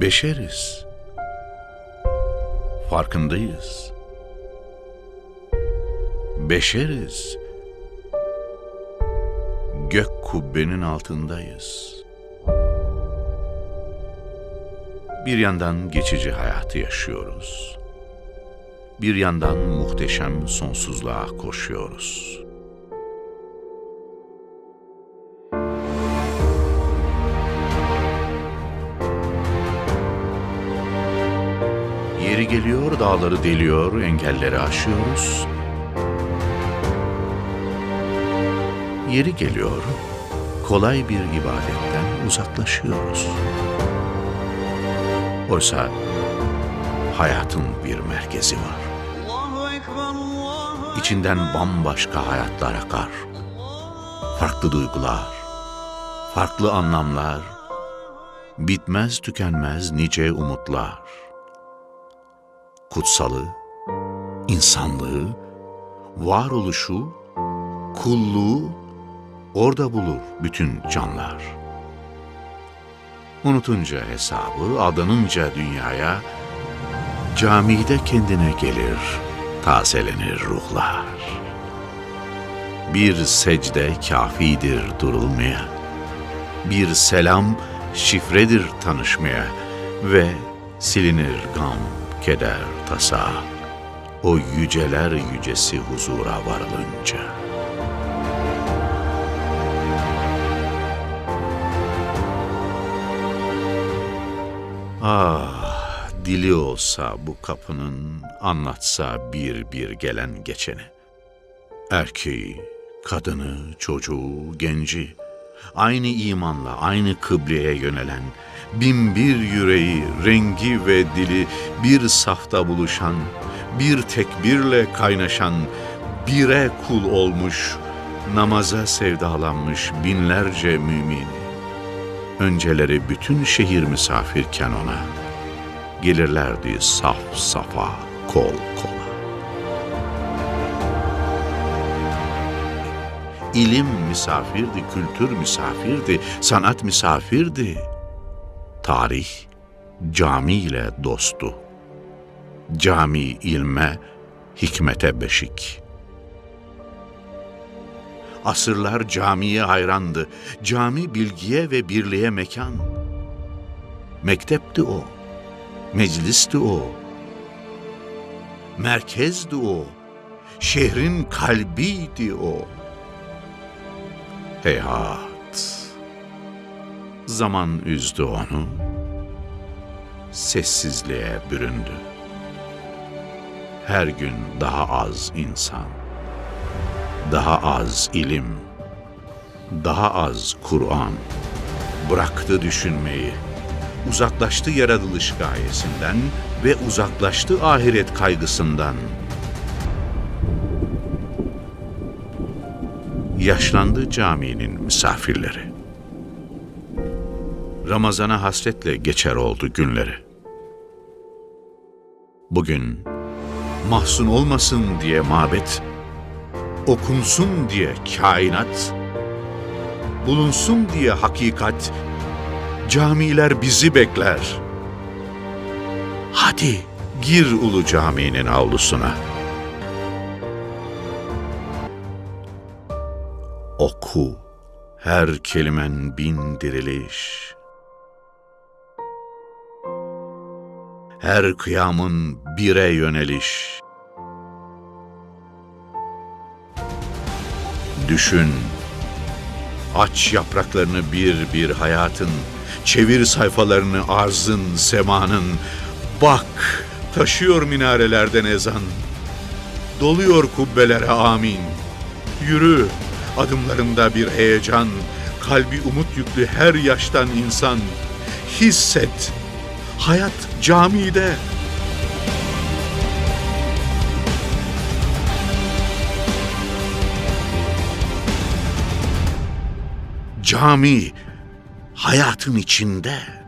Beşeriz. Farkındayız. Beşeriz. Gök kubbenin altındayız. Bir yandan geçici hayatı yaşıyoruz. Bir yandan muhteşem sonsuzluğa koşuyoruz. Geliyor, dağları deliyor, engelleri aşıyoruz. Yeri geliyor, kolay bir ibadetten uzaklaşıyoruz. Oysa hayatın bir merkezi var. İçinden bambaşka hayatlar akar. Farklı duygular, farklı anlamlar, bitmez tükenmez nice umutlar. Kutsalı, insanlığı, varoluşu, kulluğu orada bulur bütün canlar. Unutunca hesabı, adanınca dünyaya, camide kendine gelir, tazelenir ruhlar. Bir secde kafidir durulmaya, bir selam şifredir tanışmaya ve silinir gam, keder, tasa, o yüceler yücesi huzura varılınca. Ah, dili olsa bu kapının anlatsa bir bir gelen geçeni. Erkeği, kadını, çocuğu, genci, aynı imanla, aynı kıbleye yönelen, bin bir yüreği, rengi ve dili bir safta buluşan, bir tekbirle kaynaşan, bire kul olmuş, namaza sevdalanmış binlerce mümini. Önceleri bütün şehir misafirken ona, gelirlerdi saf safa, kol kola. İlim misafirdi, kültür misafirdi, sanat misafirdi. Tarih camiyle dostu. Cami ilme, hikmete beşik. Asırlar camiye hayrandı. Cami bilgiye ve birliğe mekan. Mektepti o. Meclisti o. Merkezdi o. Şehrin kalbiydi o. Heyhat. Zaman üzdü onu. Sessizliğe büründü. Her gün daha az insan daha az ilim, daha az Kur'an. Bıraktı düşünmeyi, uzaklaştı yaratılış gayesinden ve uzaklaştı ahiret kaygısından. Yaşlandı caminin misafirleri. Ramazana hasretle geçer oldu günleri. Bugün mahzun olmasın diye mabet okunsun diye kainat, bulunsun diye hakikat, camiler bizi bekler. Hadi gir ulu caminin avlusuna. Oku her kelimen bin diriliş. Her kıyamın bire yöneliş. Düşün. Aç yapraklarını bir bir hayatın. Çevir sayfalarını arzın, semanın. Bak, taşıyor minarelerden ezan. Doluyor kubbelere amin. Yürü, adımlarında bir heyecan. Kalbi umut yüklü her yaştan insan. Hisset, hayat camide. Cami hayatın içinde.